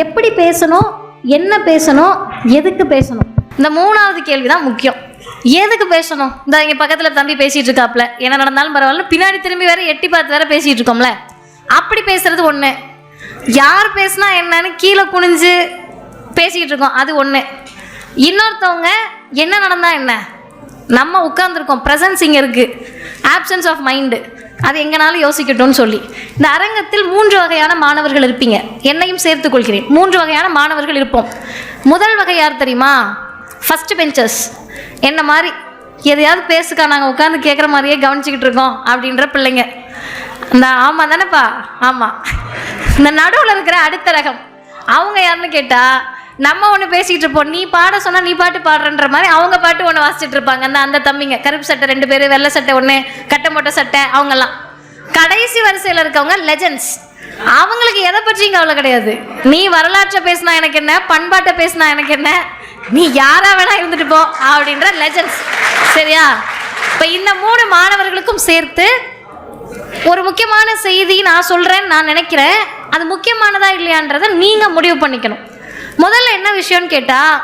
எப்படி பேசணும் என்ன பேசணும் எதுக்கு பேசணும்? இந்த மூணாவது கேள்வி தான் முக்கியம். எதுக்கு பேசணும்? இந்த இங்கே பக்கத்தில் தம்பி பேசிகிட்டு இருக்காப்ல. என்ன நடந்தாலும் பரவாயில்ல. பின்னாடி திரும்பி வேற எட்டி பார்த்து வேற பேசிகிட்டு இருக்கோம்ல. அப்படி பேசுறது ஒன்று யார் பேசுனா என்னன்னு கீழே குனிஞ்சு பேசிக்கிட்டு இருக்கோம். அது ஒன்று இன்னொருத்தவங்க என்ன நடந்தால் என்ன? நம்ம உட்காந்துருக்கோம் ப்ரெசன்ஸ் இங்கே இருக்குது ஆப்சன்ஸ் ஆஃப் மைண்டு அது எங்கனாலும் யோசிக்கட்டும்னு சொல்லி. இந்த அரங்கத்தில் மூன்று வகையான மாணவர்கள் இருப்பீங்க. என்னையும் சேர்த்து கொள்கிறேன். மூன்று வகையான மாணவர்கள் இருப்போம். முதல் வகை யார் தெரியுமா? ஃபர்ஸ்ட் பெஞ்சர்ஸ் என்ன மாதிரி? எதையாவது பேசுக்கா நாங்கள் உட்காந்து கேட்குற மாதிரியே கவனிச்சுக்கிட்டு இருக்கோம் அப்படின்ற பிள்ளைங்க. இந்த ஆமாம் தானேப்பா? ஆமாம் இந்த நடுவில் இருக்கிற அடுத்த ரகம். அவங்க யாருன்னு கேட்டால் நம்ம ஒன்று பேசிகிட்டு இருப்போம். நீ பாட சொன்னால் நீ பாட்டு பாடுறன்ற மாதிரி அவங்க பாட்டு ஒன்று வாசிச்சுட்டு இருப்பாங்க. அந்த அந்த தம்பிங்க. கருப்பு சட்டை ரெண்டு பேர் வெள்ளை சட்டை ஒன்று கட்டை மொட்டை சட்டை அவங்கெல்லாம். கடைசி வரிசையில் இருக்கவங்க லெஜண்ட்ஸ் அவங்களுக்கு எதை பற்றியும் கவலை கிடையாது. நீ வரலாற்றை பேசினா எனக்கு என்ன? பண்பாட்டை பேசினா எனக்கு என்ன? நீ யாரா வேணா இருந்துட்டு போ அப்படின்ற லெஜண்ட்ஸ் சரியா? இப்போ இந்த மூணு மாணவர்களுக்கும் சேர்த்து ஒரு முக்கியமான செய்தி நான் சொல்கிறேன்னு நான் நினைக்கிறேன். அது முக்கியமானதா இல்லையான்றதை நீங்கள் முடிவு பண்ணிக்கணும். முதல்ல என்ன விஷயம்னு கேட்டால்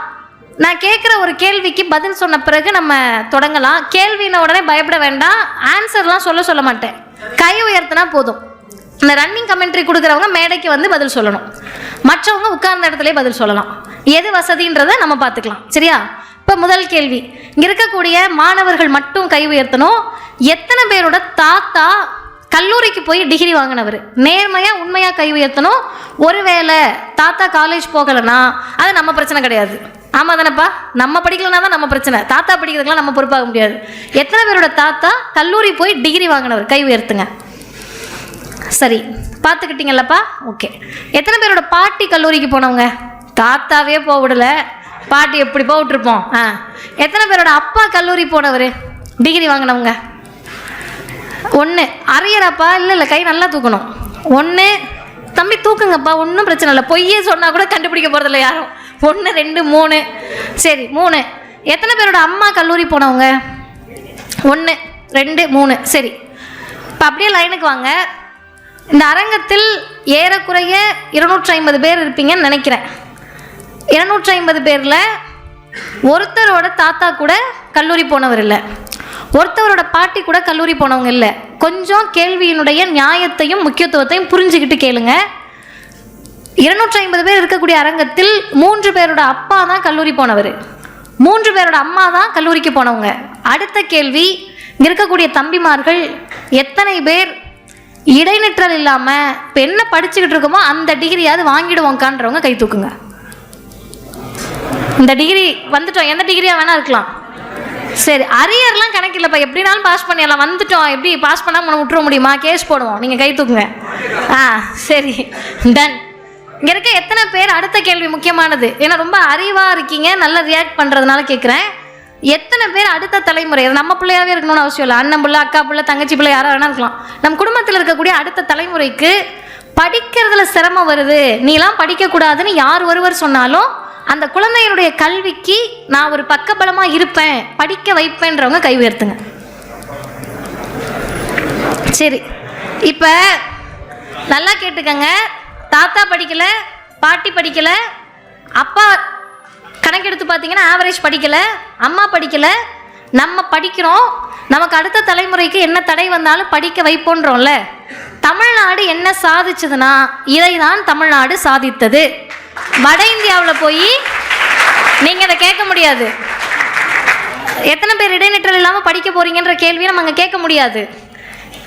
நான் கேட்குற ஒரு கேள்விக்கு பதில் சொன்ன பிறகு நம்ம தொடங்கலாம். கேள்வின உடனே பயப்பட வேண்டாம். ஆன்சர்லாம் சொல்ல சொல்ல மாட்டேன். கை உயர்த்தினா போதும். இந்த ரன்னிங் கமெண்ட்ரி கொடுக்குறவங்க மேடைக்கு வந்து பதில் சொல்லணும். மற்றவங்க உட்கார்ந்த இடத்துல பதில் சொல்லலாம். எது வசதின்றதை நம்ம பார்த்துக்கலாம். சரியா? இப்போ முதல் கேள்வி. இங்கே இருக்கக்கூடிய மாணவர்கள் மட்டும் கை உயர்த்தணும். எத்தனை பேரோட தாத்தா கல்லூரிக்கு போய் டிகிரி வாங்கினவர். நேர்மையாக உண்மையாக கை உயர்த்தணும். ஒருவேளை தாத்தா காலேஜ் போகலைன்னா அது நம்ம பிரச்சனை கிடையாது. ஆமாம் தானேப்பா? நம்ம படிக்கலனா தான் நம்ம பிரச்சனை. தாத்தா படிக்கிறதுக்கெலாம் நம்ம பொறுப்பாக முடியாது. எத்தனை பேரோட தாத்தா கல்லூரி போய் டிகிரி வாங்கினவர்? கை உயர்த்துங்க. சரி பார்த்துக்கிட்டீங்களப்பா ஓகே எத்தனை பேரோட பாட்டி கல்லூரிக்கு போனவங்க? தாத்தாவே போக விடல. பாட்டி எப்படி போக விட்டுருப்போம்? ஆ. எத்தனை பேரோட அப்பா கல்லூரி போனவர்? டிகிரி வாங்கினவங்க? ஒன்று அரியறப்பா இல்லை இல்லை கை நல்லா தூக்கணும். ஒன்று தம்பி தூக்குங்கப்பா ஒன்றும் பிரச்சனை இல்லை. பொய்யே சொன்னால் கூட கண்டுபிடிக்க போகிறதில்ல யாரும். ஒன்று ரெண்டு மூணு. சரி மூணு. எத்தனை பேரோட அம்மா கல்லூரி போனவங்க? ஒன்று ரெண்டு மூணு. சரி. இப்போ அப்படியே லைனுக்கு வாங்க. இந்த அரங்கத்தில் ஏறக்குறைய இருநூற்றி ஐம்பது பேர் இருப்பீங்கன்னு நினைக்கிறேன். இருநூற்றி ஐம்பது பேரில் ஒருத்தரோட தாத்தா கூட கல்லூரி போனவர் இல்லை. ஒருத்தவரோட பாட்டி கூட கல்லூரி போனவங்க இல்லை. கொஞ்சம் கேள்வியினுடைய நியாயத்தையும் முக்கியத்துவத்தையும் புரிஞ்சுக்கிட்டு கேளுங்க. இருநூற்றி ஐம்பது பேர் இருக்கக்கூடிய அரங்கத்தில் மூன்று பேரோட அப்பா தான் கல்லூரி போனவர். மூன்று பேரோட அம்மா தான் கல்லூரிக்கு போனவங்க. அடுத்த கேள்வி இங்கே இருக்கக்கூடிய தம்பிமார்கள் எத்தனை பேர் இடைநிற்றல் இல்லாமல் இப்போ என்ன படிச்சுக்கிட்டு இருக்கோமோ அந்த டிகிரியாவது வாங்கிடுவோங்கான்றவங்க கை தூக்குங்க. இந்த டிகிரி வந்துட்டோம். எந்த டிகிரியாக வேணால் இருக்கலாம். சரி அரியர்லாம் கணக்கு இல்லைப்பா எப்படினாலும் பாஸ் பண்ணிடலாம். வந்துட்டோம். எப்படி பாஸ் பண்ணாமல் விட்டுற முடியுமா? கேஸ் போடுவோம். நீங்கள் கை தூக்குங்க. ஆ சரி. டன் இங்கே இருக்க எத்தனை பேர்? அடுத்த கேள்வி முக்கியமானது. ஏன்னா ரொம்ப அறிவாக இருக்கீங்க. நல்லா ரியாக்ட் பண்ணுறதுனால கேட்குறேன் எத்தனை பேர் அடுத்த தலைமுறை? நம்ம பிள்ளையாவே இருக்கணும்னு அவசியம் இல்லை. அண்ணன் பிள்ளை அக்கா பிள்ளை தங்கச்சி பிள்ளை யாராக வேணா இருக்கலாம். நம்ம குடும்பத்தில் இருக்கக்கூடிய அடுத்த தலைமுறைக்கு படிக்கிறதுல சிரமம் வருது. நீலாம் படிக்கக்கூடாதுன்னு யார் ஒருவர் சொன்னாலும் அந்த குழந்தையினுடைய கல்விக்கு நான் ஒரு பக்கபலமாக இருப்பேன் படிக்க வைப்பேன்றவங்க கை உயர்த்துங்க. சரி இப்போ நல்லா கேட்டுக்கங்க. தாத்தா படிக்கலை பாட்டி படிக்கலை அப்பா கணக்கெடுத்து பார்த்தீங்கன்னா ஆவரேஜ் படிக்கலை அம்மா படிக்கலை நம்ம படிக்கிறோம் நமக்கு அடுத்த தலைமுறைக்கு என்ன தடை வந்தாலும் படிக்க வைப்போன்றோம்ல. தமிழ்நாடு என்ன சாதிச்சதுன்னா இதை தான் தமிழ்நாடு சாதித்தது. வட இந்தியாவில் போய் நீங்கள் அதை கேட்க முடியாது. எத்தனை பேர் இடைநிற்றல் இல்லாமல் படிக்க போகிறீங்கன்ற கேள்வியை நம்ம அங்கே கேட்க முடியாது.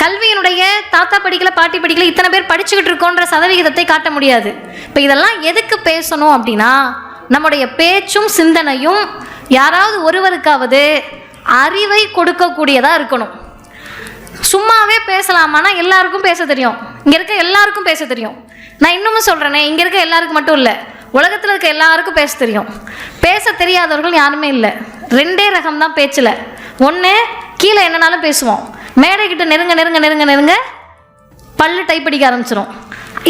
கல்வியினுடைய தாத்தா படிக்கல பாட்டி படிக்கல இத்தனை பேர் படிச்சுக்கிட்டு இருக்கோன்ற சதவிகிதத்தை காட்ட முடியாது. இப்போ இதெல்லாம் எதுக்கு பேசணும் அப்படின்னா நம்முடைய பேச்சும் சிந்தனையும் யாராவது ஒருவருக்காவது அறிவை கொடுக்கக்கூடியதாக இருக்கணும். சும்மாவே பேசலாமானா எல்லாருக்கும் பேச தெரியும். இங்கே இருக்க எல்லாருக்கும் பேச தெரியும். நான் இன்னமும் சொல்கிறேனே இங்கே இருக்க எல்லாருக்கும் மட்டும் இல்லை. உலகத்தில் இருக்க எல்லாருக்கும் பேச தெரியும். பேச தெரியாதவர்கள் யாருமே இல்லை. ரெண்டே ரகம் தான் பேச்சில். ஒன்று கீழே என்னனாலும் பேசுவோம். மேடைக்கிட்ட நெருங்க நெருங்க நெருங்க நெருங்க பல்லு டைப் அடிக்க ஆரம்பிச்சிடும்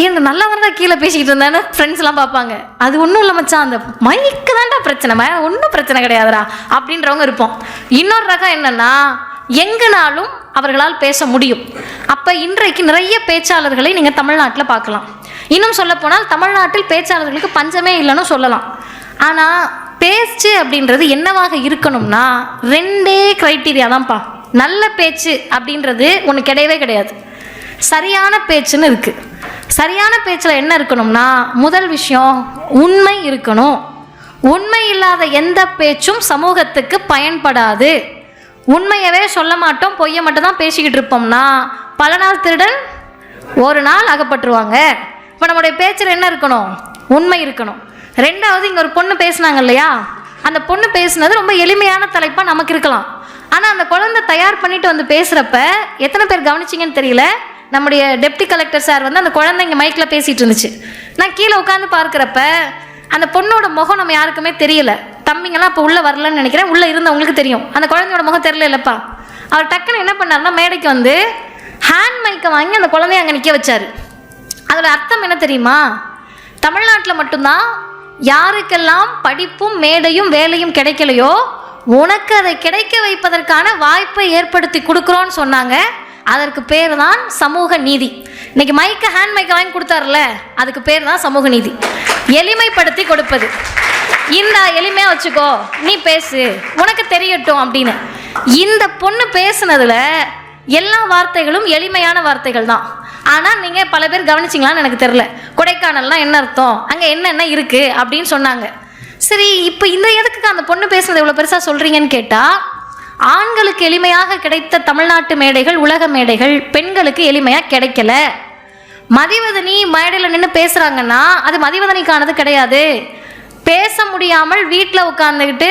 இந்த நல்லவங்க தான் கீழே பேசிக்கிட்டு இருந்தானே ஃப்ரெண்ட்ஸ்லாம் பார்ப்பாங்க. அது ஒன்றும் இல்லை மச்சான் அந்த மைக்கு தான்டா பிரச்சனை மே ஒன்றும் பிரச்சனை கிடையாதுடா அப்படின்றவங்க இருப்போம். இன்னொரு ரகம் என்னன்னா எங்கனாலும் அவர்களால் பேச முடியும். அப்போ இன்றைக்கு நிறைய பேச்சாளர்களை நீங்கள் தமிழ்நாட்டில் பார்க்கலாம். இன்னும் சொல்லப்போனால் தமிழ்நாட்டில் பேச்சாளர்களுக்கு பஞ்சமே இல்லைன்னு சொல்லலாம். ஆனால் பேச்சு அப்படின்றது என்னவாக இருக்கணும்னா ரெண்டே க்ரைட்டீரியா தான்ப்பா. நல்ல பேச்சு அப்படின்றது ஒன்று கிடையவே கிடையாது. சரியான பேச்சுன்னு இருக்குது சரியான பேச்சில் என்ன இருக்கணும்னா முதல் விஷயம் உண்மை இருக்கணும். உண்மை இல்லாத எந்த பேச்சும் சமூகத்துக்கு பயன்படாது. உண்மையவே சொல்ல மாட்டோம் பொய்யை மட்டும் தான் பேசிக்கிட்டு இருப்போம்னா பல நாள் திருடன் ஒரு நாள் அகப்பட்டுருவாங்க. இப்போ நம்முடைய பேச்சில் என்ன இருக்கணும்? உண்மை இருக்கணும். ரெண்டாவது இங்கே ஒரு பொண்ணு பேசுனாங்க இல்லையா? அந்த பொண்ணு பேசுனது ரொம்ப எளிமையான தலைப்பாக நமக்கு இருக்கலாம். ஆனால் அந்த குழந்தை தயார் பண்ணிட்டு வந்து பேசுகிறப்ப எத்தனை பேர் கவனிச்சிங்கன்னு தெரியல. நம்முடைய டெப்டி கலெக்டர் சார் வந்து அந்த குழந்தை இங்கே மைக்கில் பேசிகிட்டு இருந்துச்சு. நான் கீழே உட்காந்து பார்க்குறப்ப அந்த பொண்ணோட முகம் நம்ம யாருக்குமே தெரியல. தம்பிங்கெல்லாம் இப்போ உள்ளே வரலன்னு நினைக்கிறேன். உள்ளே இருந்தவங்களுக்கு தெரியும். அந்த குழந்தையோட முகம் தெரியல இல்லைப்பா. அவர் டக்குன்னு என்ன பண்ணாருன்னா மேடைக்கு வந்து ஹேண்ட் மைக்கை வாங்கி அந்த குழந்தைய அங்கே நிற்க வச்சார். அதோட அர்த்தம் என்ன தெரியுமா? தமிழ்நாட்டில் மட்டும்தான் யாருக்கெல்லாம் படிப்பும் மேடையும் வேலையும் கிடைக்கலையோ உனக்கு அதை கிடைக்க வைப்பதற்கான வாய்ப்பை ஏற்படுத்தி கொடுக்குறோன்னு சொன்னாங்க. அதற்கு பேர் தான் சமூக நீதி. இன்னைக்கு மைக்கை ஹேண்ட் மைக்கை வாங்கி கொடுத்தாருல அதுக்கு பேர் தான் சமூக நீதி. எளிமைப்படுத்தி கொடுப்பது. இந்த எளிமையாக வச்சுக்கோ. நீ பேசு. உனக்கு தெரியட்டும் அப்படின்னு. இந்த பொண்ணு பேசுனதுல எல்லா வார்த்தைகளும் எளிமையான வார்த்தைகள் தான். ஆனால் நீங்கள் பல பேர் கவனிச்சிங்களான்னு எனக்கு தெரில கொடைக்கானல்னால் என்ன அர்த்தம்? அங்கே என்னென்ன இருக்குது அப்படின்னு சொன்னாங்க. சரி இப்போ இந்த எதுக்கு அந்த பொண்ணு பேசுனது இவ்வளோ பெருசாக சொல்கிறீங்கன்னு கேட்டால் ஆண்களுக்கு எளிமையாக கிடைத்த தமிழ்நாட்டு மேடைகள் உலக மேடைகள் பெண்களுக்கு எளிமையாக கிடைக்கல. மதிவதனி மேடையில் நின்று பேசுகிறாங்கன்னா அது மதிவதனிக்கானது கிடையாது. பேச முடியாமல் வீட்டில் உட்காந்துக்கிட்டு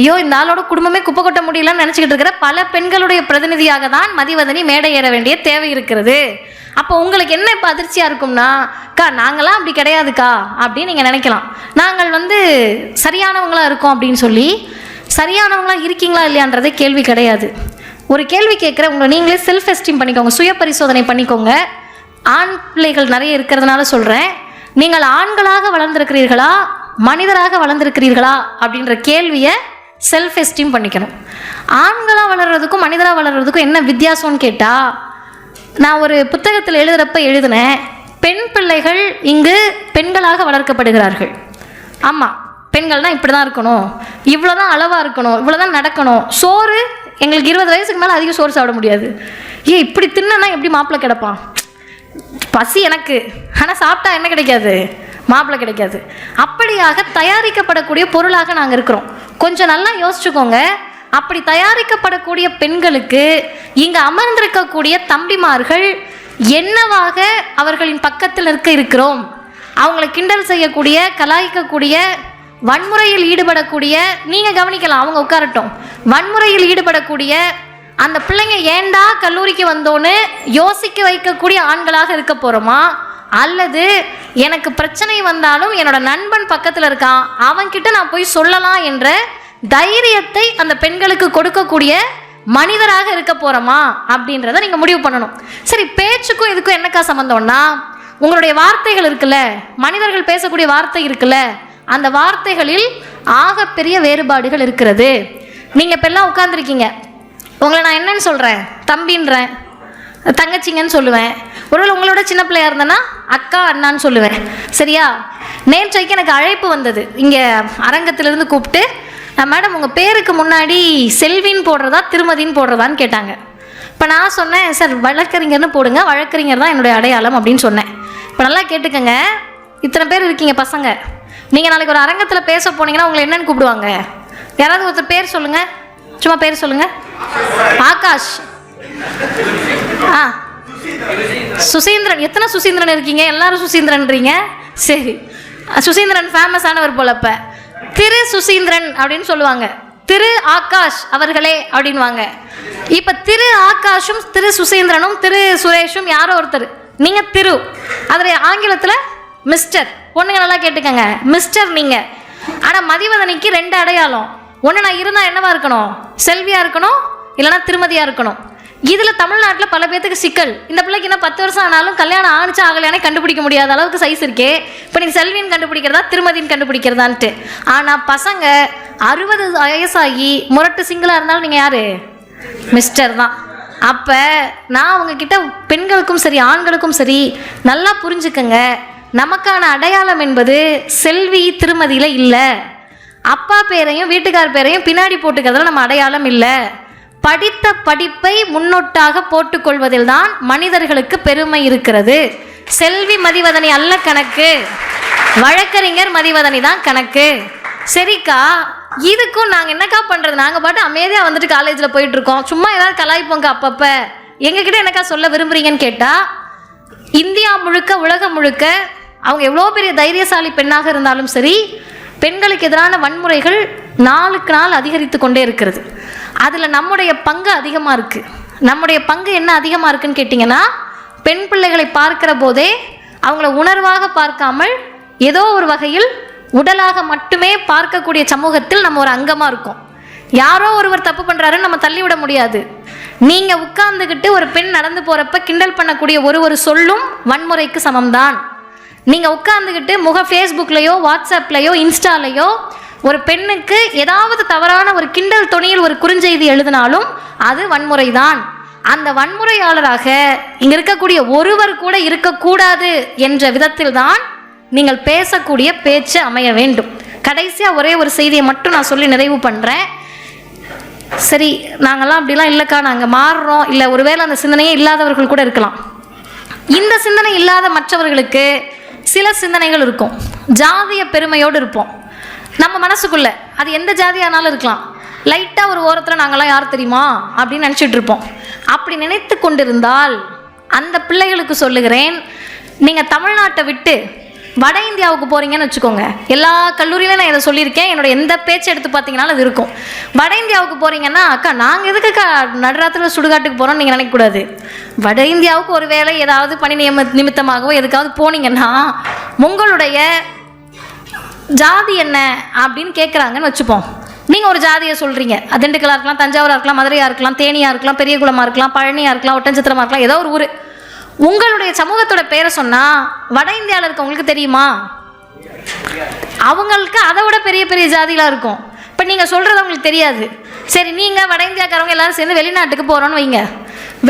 ஐயோ இந்த ஆளோட குடும்பமே குப்பை கொட்ட முடியலன்னு நினச்சிக்கிட்டு இருக்கிற பல பெண்களுடைய பிரதிநிதியாக தான் மதிவதனி மேடை ஏற வேண்டிய தேவை இருக்கிறது. அப்போ உங்களுக்கு என்ன இப்போ அதிர்ச்சியாக இருக்கும்னா அக்கா நாங்களாம் அப்படி கிடையாதுக்கா அப்படின்னு நீங்கள் நினைக்கலாம். நாங்கள் வந்து சரியானவங்களாக இருக்கோம் அப்படின்னு சொல்லி சரியானவங்களாக இருக்கீங்களா இல்லையான்றதே கேள்வி கிடையாது. ஒரு கேள்வி கேட்குற உங்களை நீங்களே செல்ஃப் எஸ்டீம் பண்ணிக்கோங்க சுய பரிசோதனை பண்ணிக்கோங்க. ஆண் பிள்ளைகள் நிறைய இருக்கிறதுனால சொல்கிறேன் நீங்கள் ஆண்களாக வளர்ந்திருக்கிறீர்களா மனிதராக வளர்ந்திருக்கிறீர்களா அப்படின்ற கேள்வியை செல்ஃப் எஸ்டீம் பண்ணிக்கணும். ஆண்களாக வளர்கிறதுக்கும் மனிதராக வளர்கிறதுக்கும் என்ன வித்தியாசம்னு கேட்டால் நான் ஒரு புத்தகத்தில் எழுதுகிறப்ப எழுதினேன் பெண் பிள்ளைகள் இங்கு பெண்களாக வளர்க்கப்படுகிறார்கள். ஆமாம் பெண்கள்னால் இப்படி தான் இருக்கணும். இவ்வளோ தான் அளவாக இருக்கணும் இவ்வளோ தான் நடக்கணும். சோறு எங்களுக்கு இருபது வயசுக்கு மேலே அதிகம் சோறு சாப்பிட முடியாது. ஏ இப்படி தின்னா எப்படி மாப்பிள்ளை கிடப்பான்? பசி எனக்கு. ஆனால் சாப்பிட்டா என்ன கிடைக்காது? மாப்பிள்ளை கிடைக்காது. அப்படியாக தயாரிக்கப்படக்கூடிய பொருளாக நாங்கள் இருக்கிறோம். கொஞ்சம் நல்லா யோசிச்சுக்கோங்க. அப்படி தயாரிக்கப்படக்கூடிய பெண்களுக்கு இங்கு அமர்ந்திருக்கக்கூடிய தம்பிமார்கள் என்னவாக அவர்களின் பக்கத்தில் இருக்க இருக்கிறோம்? அவங்களை கிண்டல் செய்யக்கூடிய கலாய்க்கக்கூடிய வன்முறையில் ஈடுபடக்கூடிய நீங்கள் கவனிக்கலாம் அவங்க உட்காரட்டும். வன்முறையில் ஈடுபடக்கூடிய அந்த பிள்ளைங்க ஏண்டா கல்லூரிக்கு வந்தோன்னு யோசிக்க வைக்கக்கூடிய ஆண்களாக இருக்க போகிறோமா அல்லது எனக்கு பிரச்சனை வந்தாலும் என்னோட நண்பன் பக்கத்தில் இருக்கான் அவன்கிட்ட நான் போய் சொல்லலாம் என்ற தைரியத்தை அந்த பெண்களுக்கு கொடுக்கக்கூடிய மனிதராக இருக்க போகிறோமா அப்படின்றத நீங்கள் முடிவு பண்ணணும். சரி பேச்சுக்கும் இதுக்கும் என்னக்கா சம்மந்தம்னா உங்களுடைய வார்த்தைகள் இருக்குல்ல மனிதர்கள் பேசக்கூடிய வார்த்தை இருக்குல்ல அந்த வார்த்தைகளில் ஆகப்பெரிய வேறுபாடுகள் இருக்கிறது. நீங்கள் இப்போல்லாம் உட்காந்துருக்கீங்க உங்களை நான் என்னன்னு சொல்கிறேன் தம்பின்றேன். தங்கச்சிங்கன்னு சொல்லுவேன். ஒருவேளை உங்களோட சின்ன பிள்ளையா இருந்தேன்னா அக்கா அண்ணான்னு சொல்லுவேன். சரியா? நேற்றைக்கு எனக்கு அழைப்பு வந்தது. இங்கே அரங்கத்திலிருந்து கூப்பிட்டு மேடம் உங்கள் பேருக்கு முன்னாடி செல்வின்னு போடுறதா திருமதின்னு போடுறதான்னு கேட்டாங்க. இப்போ நான் சொன்னேன் சார் வழக்கறிஞர்னு போடுங்க வழக்கறிஞர் தான் என்னுடைய அடையாளம் அப்படின்னு சொன்னேன். இப்போ நல்லா கேட்டுக்கங்க. இத்தனை பேர் இருக்கீங்க பசங்க. நீங்கள் நாளைக்கு ஒரு அரங்கத்தில் பேச போனீங்கன்னா உங்களை என்னன்னு கூப்பிடுவாங்க. யாராவது ஒருத்தர் பேர் சொல்லுங்கள் சும்மா பேர் சொல்லுங்கள் ஆகாஷ். ஆ. சுசீந்திரன். எத்தனை சுசீந்திரன் இருக்கீங்க? எல்லாரும் சுசீந்திரன்றீங்க? சரி. சுசீந்திரன் ஃபேமஸானவர் போல இப்ப திரு சுசீந்திரன் அப்படின்னு சொல்லுவாங்க. திரு ஆகாஷ் அவர்களே அப்படின்வாங்க. இப்போ திரு ஆகாஷும் திரு சுசீந்திரனும் திரு சுரேஷும் யாரோ ஒருத்தர். நீங்கள் திரு. அதில் ஆங்கிலத்தில் மிஸ்டர் பொண்ணுங்க நல்லா கேட்டுக்கங்க. மிஸ்டர் நீங்கள் ஆனால் மதிவதனைக்கு ரெண்டு அடையாளம். ஒன்று நான் இருந்தால் என்னவா இருக்கணும்? செல்வியா இருக்கணும்? இல்லைன்னா திருமதியா இருக்கணும்? இதில் தமிழ்நாட்டில் பல பேர்த்துக்கு சிக்கல். இந்த பிள்ளைக்கு இன்னும் பத்து வருஷம் ஆனாலும் கல்யாணம் ஆணுச்சா ஆகலையானே கண்டுபிடிக்க முடியாத அளவுக்கு சைஸ் இருக்கே. இப்போ நீ செல்வின்னு கண்டுபிடிக்கிறதா திருமதின்னு கண்டுபிடிக்கிறதான்ட்டு. ஆனால் பசங்க அறுபது வயசாகி முரட்டு சிங்கிளாக இருந்தாலும் நீங்கள் யார்? மிஸ்டர் தான். அப்போ நான் அவங்கக்கிட்ட பெண்களுக்கும் சரி ஆண்களுக்கும் சரி நல்லா புரிஞ்சுக்கங்க. நமக்கான அடையாளம் என்பது செல்வி திருமதியில் இல்லை. அப்பா பேரையும் வீட்டுக்கார் பேரையும் பின்னாடி போட்டுக்கிறதுல நம்ம அடையாளம் இல்லை. படித்த படிப்பை முன்னொட்டாக போட்டுக்கொள்வதில் தான் மனிதர்களுக்கு பெருமை இருக்கிறது. செல்வி மதிவதனி அல்ல கணக்கு. வழக்கறிஞர் மதிவதனி தான் கணக்கு. சரிக்கா இதுக்கும் நாங்கள் என்னக்கா பண்ணுறது நாங்கள் பாட்டு அமைதியாக வந்துட்டு காலேஜில் போயிட்டு இருக்கோம் சும்மா ஏதாவது கலாய்ப்போங்க அப்பப்போ. எங்ககிட்ட என்னக்கா சொல்ல விரும்புறீங்கன்னு கேட்டால் இந்தியா முழுக்க உலகம் முழுக்க அவங்க எவ்வளோ பெரிய தைரியசாலி பெண்ணாக இருந்தாலும் சரி பெண்களுக்கு எதிரான வன்முறைகள் நாளுக்கு நாள் அதிகரித்து கொண்டே இருக்கிறது. அதில் நம்முடைய பங்கு அதிகமாக இருக்குது நம்முடைய பங்கு என்ன அதிகமாக இருக்குன்னு கேட்டிங்கன்னா பெண் பிள்ளைகளை பார்க்கிற போதே அவங்கள உணர்வாக பார்க்காமல் ஏதோ ஒரு வகையில் உடலாக மட்டுமே பார்க்கக்கூடிய சமூகத்தில் நம்ம ஒரு அங்கமாக இருக்கோம். யாரோ ஒருவர் தப்பு பண்ணுறாருன்னு நம்ம தள்ளிவிட முடியாது. நீங்கள் உட்கார்ந்துக்கிட்டு ஒரு பெண் நடந்து போகிறப்ப கிண்டல் பண்ணக்கூடிய ஒரு ஒரு சொல்லும் வன்முறைக்கு சமம்தான். நீங்கள் உட்காந்துக்கிட்டு முக ஃபேஸ்புக்லேயோ வாட்ஸ்அப்லேயோ இன்ஸ்டாலேயோ ஒரு பெண்ணுக்கு ஏதாவது தவறான ஒரு கிண்டல் துணியில் ஒரு குறுஞ்செய்தி எழுதினாலும் அது வன்முறை தான் அந்த வன்முறையாளராக இங்கே இருக்கக்கூடிய ஒருவர் கூட இருக்கக்கூடாது என்ற விதத்தில் தான் நீங்கள் பேசக்கூடிய பேச்சு அமைய வேண்டும். கடைசியாக ஒரே ஒரு செய்தியை மட்டும் நான் சொல்லி நிறைவு பண்ணுறேன் சரி நாங்கள்லாம் அப்படிலாம் இல்லைக்கா நாங்கள் மாறுறோம். இல்லை ஒருவேளை அந்த சிந்தனையே இல்லாதவர்கள் கூட இருக்கலாம். இந்த சிந்தனை இல்லாத மற்றவர்களுக்கு சில சிந்தனைகள் இருக்கும். ஜாதிய பெருமையோடு இருப்போம். நம்ம மனசுக்குள்ள. அது எந்த ஜாதியானாலும் இருக்கலாம். லைட்டாக ஒரு ஓரத்தில் நாங்கள்லாம் யார் தெரியுமா? அப்படின்னு நினச்சிட்டு இருப்போம். அப்படி நினைத்து கொண்டிருந்தால் அந்த பிள்ளைகளுக்கு சொல்லுகிறேன் நீங்கள் தமிழ்நாட்டை விட்டு வட இந்தியாவுக்கு போகிறீங்கன்னு வச்சுக்கோங்க. எல்லா கல்லூரியிலும் நான் இதை சொல்லியிருக்கேன். என்னோட எந்த பேச்சு எடுத்து பார்த்தீங்கனாலும் அது இருக்கும். வட இந்தியாவுக்கு போகிறீங்கன்னா அக்கா நாங்கள் எதுக்குக்கா நடுராத்திரில் சுடுகாட்டுக்கு போகிறோம்னு நீங்கள் நினைக்கக்கூடாது. வட இந்தியாவுக்கு ஒரு வேளை ஏதாவது பணி நியம நிமித்தமாகவோ எதுக்காவது போனீங்கன்னா உங்களுடைய ஜாதி என்ன அப்படின்னு கேட்குறாங்கன்னு வச்சுப்போம். நீங்கள் ஒரு ஜாதியை சொல்கிறீங்க திண்டுக்கலாக இருக்கலாம் தஞ்சாவூராக இருக்கலாம் மதுரையாக இருக்கலாம் தேனியாக இருக்கலாம் பெரியகுளமாக இருக்கலாம் பழனியாக இருக்கலாம் ஒட்டஞ்சத்திரமாக இருக்கலாம் ஏதோ ஒரு ஊர். உங்களுடைய சமூகத்தோட பேரை சொன்னால் வட இந்தியாவில் இருக்கவங்களுக்கு தெரியுமா? அவங்களுக்கு அதை விட பெரிய பெரிய ஜாதிகளாக இருக்கும். இப்போ நீங்கள் சொல்கிறது அவங்களுக்கு தெரியாது. சரி நீங்கள் வட இந்தியாக்காரவங்க எல்லோரும் சேர்ந்து வெளிநாட்டுக்கு போகிறோன்னு வைங்க.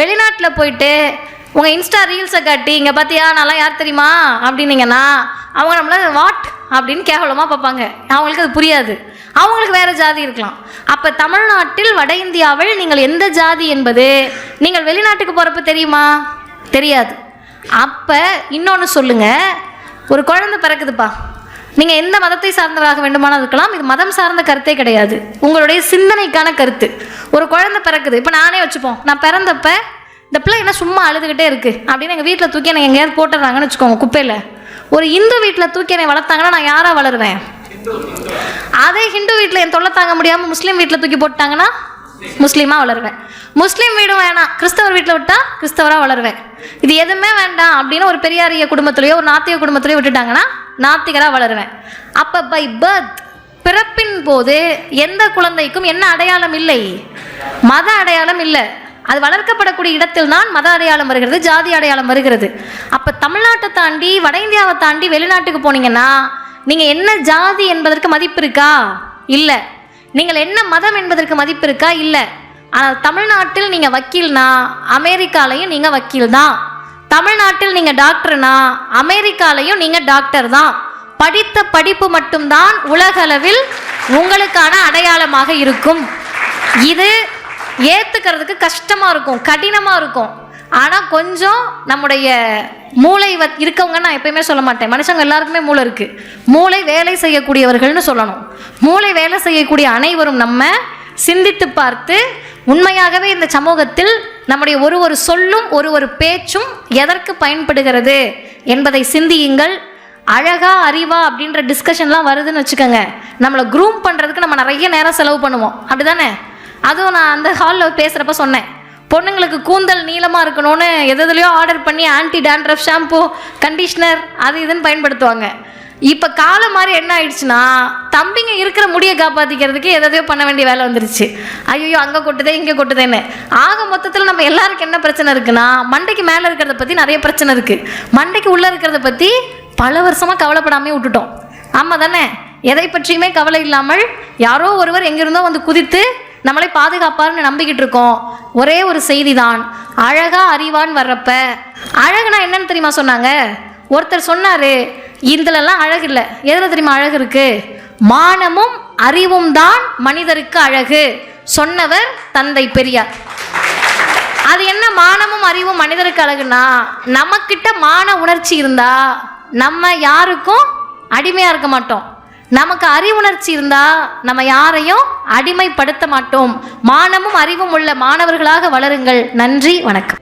வெளிநாட்டில் போயிட்டு உங்கள் இன்ஸ்டா ரீல்ஸை காட்டி இங்கே பார்த்தியா நல்லா யார் தெரியுமா? அப்படின்னீங்கன்னா அவங்க நம்மள வாட் அப்படின்னு கேவலமாக பார்ப்பாங்க. அவங்களுக்கு அது புரியாது. அவங்களுக்கு வேறு ஜாதி இருக்கலாம். அப்போ தமிழ்நாட்டில் வட இந்தியாவில் நீங்கள் எந்த ஜாதி என்பது நீங்கள் வெளிநாட்டுக்கு போகிறப்ப தெரியுமா? தெரியாது. அப்போ இன்னொன்று சொல்லுங்கள் ஒரு குழந்தை பிறக்குதுப்பா. நீங்கள் எந்த மதத்தை சார்ந்தவராக வேண்டுமானால் இருக்கலாம். இது மதம் சார்ந்த கருத்தே கிடையாது. உங்களுடைய சிந்தனைக்கான கருத்து. ஒரு குழந்தை பிறக்குது. இப்போ நானே வச்சுப்போம். நான் பிறந்தப்ப இந்த பிள்ளை என்ன சும்மா அழுதுகிட்டே இருக்குது அப்படின்னு எங்கள் வீட்டில் தூக்கி என்னை எங்கேயாவது போட்டுடுறாங்கன்னு வச்சுக்கோங்க குப்பையில். ஒரு இந்து வீட்டில் தூக்கி என்னை வளர்த்தாங்கன்னா நான் யாராக வளருவேன்? அதே ஹிந்து வீட்டில் என் தொல்லை தாங்க முடியாமல் முஸ்லீம் வீட்டில் தூக்கி போட்டாங்கன்னா முஸ்லீமாக வளருவேன். முஸ்லீம் வீடும் வேணாம் கிறிஸ்தவர் வீட்டில் விட்டால் கிறிஸ்தவராக வளருவேன். இது எதுவுமே வேண்டாம் அப்படின்னு ஒரு பெரியாரிய குடும்பத்துலேயோ ஒரு நாத்திக குடும்பத்துலேயோ விட்டுட்டாங்கன்னா நாத்திகராக வளருவேன். அப்போ பை பர்த் பிறப்பின் போது எந்த குழந்தைக்கும் என்ன அடையாளம் இல்லை? மத அடையாளம் இல்லை. அது வளர்க்கப்படக்கூடிய இடத்தில் தான் மத அடையாளம் வருகிறது ஜாதி அடையாளம் வருகிறது. அப்போ தமிழ்நாட்டை தாண்டி வட இந்தியாவை தாண்டி வெளிநாட்டுக்கு போனீங்கன்னா நீங்கள் என்ன ஜாதி என்பதற்கு மதிப்பு இருக்கா? இல்லை. நீங்கள் என்ன மதம் என்பதற்கு மதிப்பு இருக்கா? இல்லை. ஆனால் தமிழ்நாட்டில் நீங்கள் வக்கீல்னா அமெரிக்காலையும் நீங்கள் வக்கீல் தான் தமிழ்நாட்டில் நீங்கள் டாக்டர்னா அமெரிக்காலையும் நீங்கள் டாக்டர் தான் படித்த படிப்பு மட்டும்தான் உலகளவில் உங்களுக்கான அடையாளமாக இருக்கும். இது ஏற்றுக்கிறதுக்கு கஷ்டமாக இருக்கும் கடினமாக இருக்கும். ஆனால் கொஞ்சம் நம்முடைய மூளை வ இருக்கவங்க நான் எப்பயுமே சொல்ல மாட்டேன். மனுஷங்க எல்லாருக்குமே மூளை இருக்குது மூளை வேலை செய்யக்கூடியவர்கள்னு சொல்லணும். மூளை வேலை செய்யக்கூடிய அனைவரும் நம்ம சிந்தித்து பார்த்து உண்மையாகவே இந்த சமூகத்தில் நம்முடைய ஒரு ஒரு சொல்லும் ஒரு ஒரு பேச்சும் எதற்கு பயன்படுகிறது என்பதை சிந்தியுங்கள். அழகா அறிவா அப்படின்ற டிஸ்கஷன்லாம் வருதுன்னு வச்சுக்கோங்க. நம்மளை க்ரூம் பண்ணுறதுக்கு நம்ம நிறைய நேரம் செலவு பண்ணுவோம். அப்படிதானே? அதுவும் நான் அந்த ஹாலில் பேசுகிறப்ப சொன்னேன். பொண்ணுங்களுக்கு கூந்தல் நீளமாக இருக்கணும்னு எதுலையோ ஆர்டர் பண்ணி ஆன்டி டேண்ட்ரஃப் ஷாம்பு கண்டிஷ்னர் அது இதுன்னு பயன்படுத்துவாங்க. இப்போ காலம் மாதிரி என்ன ஆயிடுச்சுன்னா தம்பிங்க இருக்கிற முடியை காப்பாற்றிக்கிறதுக்கு எதையோ பண்ண வேண்டிய வேலை வந்துருச்சு. ஐயோ அங்கே கொட்டுதே இங்கே கொட்டுதேன்னு. ஆக மொத்தத்தில் நம்ம எல்லாருக்கும் என்ன பிரச்சனை இருக்குன்னா மண்டைக்கு மேலே இருக்கிறத பற்றி நிறைய பிரச்சனை இருக்குது மண்டைக்கு உள்ளே இருக்கிறத பற்றி பல வருஷமாக கவலைப்படாமே விட்டுட்டோம். ஆமாம் தானே எதை பற்றியுமே கவலை இல்லாமல் யாரோ ஒருவர் எங்கிருந்தோ வந்து குதித்து நம்மளை பாதுகாப்பார்னு நம்பிக்கிட்டு இருக்கோம் ஒரே ஒரு செய்தி தான் அழகா அறிவான் வர்றப்ப. அழகுனா என்னன்னு தெரியுமா சொன்னாங்க? ஒருத்தர் சொன்னாரு இதுலலாம் அழகு இல்லை. எதில் தெரியுமா அழகு இருக்கு? மானமும் அறிவும் தான் மனிதருக்கு அழகு சொன்னவர் தந்தை பெரியார். அது என்ன மானமும் அறிவும் மனிதருக்கு அழகுனா நம்மக்கிட்ட மான உணர்ச்சி இருந்தா நம்ம யாருக்கும் அடிமையாக இருக்க மாட்டோம். நமக்கு அறிவுணர்ச்சி இருந்தால் நம்ம யாரையும் அடிமைப்படுத்த மாட்டோம். மானமும் அறிவும் உள்ள மாணவர்களாக வளருங்கள். நன்றி வணக்கம்.